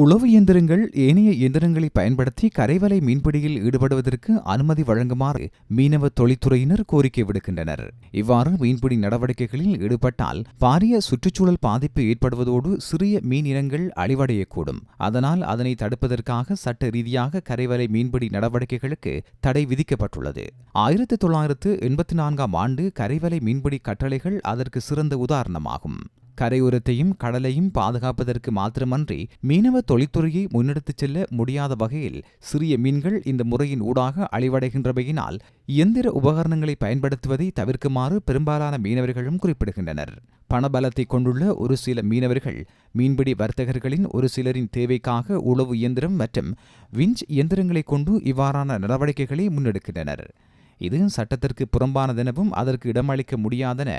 உளவு இயந்திரங்கள் ஏனைய இயந்திரங்களை பயன்படுத்தி கரைவலை மீன்பிடியில் ஈடுபடுவதற்கு அனுமதி வழங்குமாறு மீனவ தொழில்துறையினர் கோரிக்கை விடுக்கின்றனர். இவ்வாறு மீன்பிடி நடவடிக்கைகளில் ஈடுபட்டால் பாரிய சுற்றுச்சூழல் பாதிப்பு ஏற்படுவதோடு சிறிய மீன் இனங்கள் அழிவடையக்கூடும். அதனால் அதனை தடுப்பதற்காக சட்ட ரீதியாக கரைவலை மீன்பிடி நடவடிக்கைகளுக்கு தடை விதிக்கப்பட்டுள்ளது. ஆயிரத்தி தொள்ளாயிரத்து எண்பத்தி நான்காம் ஆண்டு கரைவலை மீன்பிடி கட்டளைகள் அதற்கு சிறந்த உதாரணமாகும். கரையோரத்தையும் கடலையும் பாதுகாப்பதற்கு மாத்திரமன்றி மீனவ தொழில்துறையை முன்னெடுத்துச் செல்ல முடியாத வகையில் சிறிய மீன்கள் இந்த முறையின் ஊடாக அழிவடைகின்றமையினால் இயந்திர உபகரணங்களை பயன்படுத்துவதை தவிர்க்குமாறு பெரும்பாலான மீனவர்களும் குறிப்பிடுகின்றனர். பணபலத்தை கொண்டுள்ள ஒரு சில மீனவர்கள் மீன்பிடி வர்த்தகர்களின் ஒரு சிலரின் தேவைக்காக உளவு இயந்திரம் மற்றும் விஞ்ச் இயந்திரங்களை கொண்டு இவ்வாறான நடவடிக்கைகளை முன்னெடுக்கின்றனர். இது சட்டத்திற்கு புறம்பானதெனவும் அதற்கு இடமளிக்க முடியாதென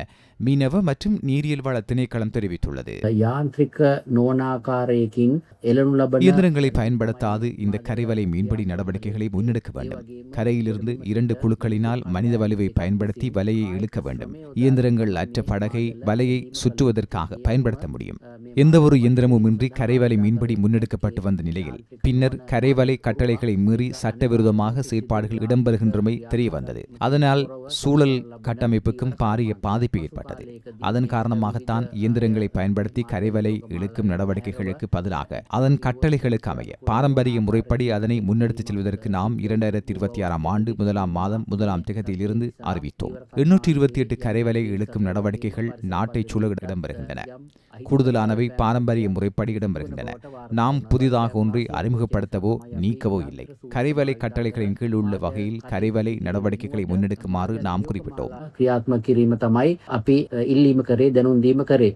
மீனவ மற்றும் நீரியல் நீரியல்வள திணைக்களம் தெரிவித்துள்ளது. இயந்திரங்களை பயன்படுத்தாது இந்த கரைவலை மீன்பிடி நடவடிக்கைகளை முன்னெடுக்க வேண்டும். கரையிலிருந்து இரண்டு குழுக்களினால் மனித வலுவை பயன்படுத்தி வலையை இழுக்க வேண்டும். இயந்திரங்கள் அற்ற படகை வலையை சுற்றுவதற்காக பயன்படுத்த முடியும். எந்தவொரு இயந்திரமும் இன்றி கரைவலை மீன்பிடி முன்னெடுக்கப்பட்டு வந்த நிலையில் பின்னர் கரைவலை கட்டளைகளை மீறி சட்டவிரோதமாக செயற்பாடுகள் இடம்பெறுகின்றமை தெரியவந்தது. இருந்தது. அதனால் சூழல் கட்டமைப்புக்கும் பாரிய பாதிப்பு ஏற்பட்டது. அதன் காரணமாகத்தான் இயந்திரங்களை பயன்படுத்தி கரைவலை இழுக்கும் நடவடிக்கைகளுக்கு பதிலாக அதன் கட்டளைகளுக்கு அமைய பாரம்பரிய முறைப்படி அதனை முன்னெடுத்துச் செல்வதற்கு நாம் இரண்டாயிரத்தி இருபத்தி ஆறாம் ஆண்டு முதலாம் மாதம் முதலாம் திகதியிலிருந்து அறிவித்தோம். எண்ணூற்றி இருபத்தி எட்டு கரைவலை இழுக்கும் நடவடிக்கைகள் நாட்டை சூழ இடம்பெறுகின்றன. கூடுதலானவை பாரம்பரிய முறைப்படி இடம்பெறுகின்றன. நாம் புதிதாக ஒன்றை அறிமுகப்படுத்தவோ நீக்கவோ இல்லை. கரைவலை கட்டளைகளின் கீழ் உள்ள வகையில் கரைவலை நடவடிக்கை நடவடிக்கைகளை முன்னெடுக்குமாறு நாம் குறிப்பிட்டோம்.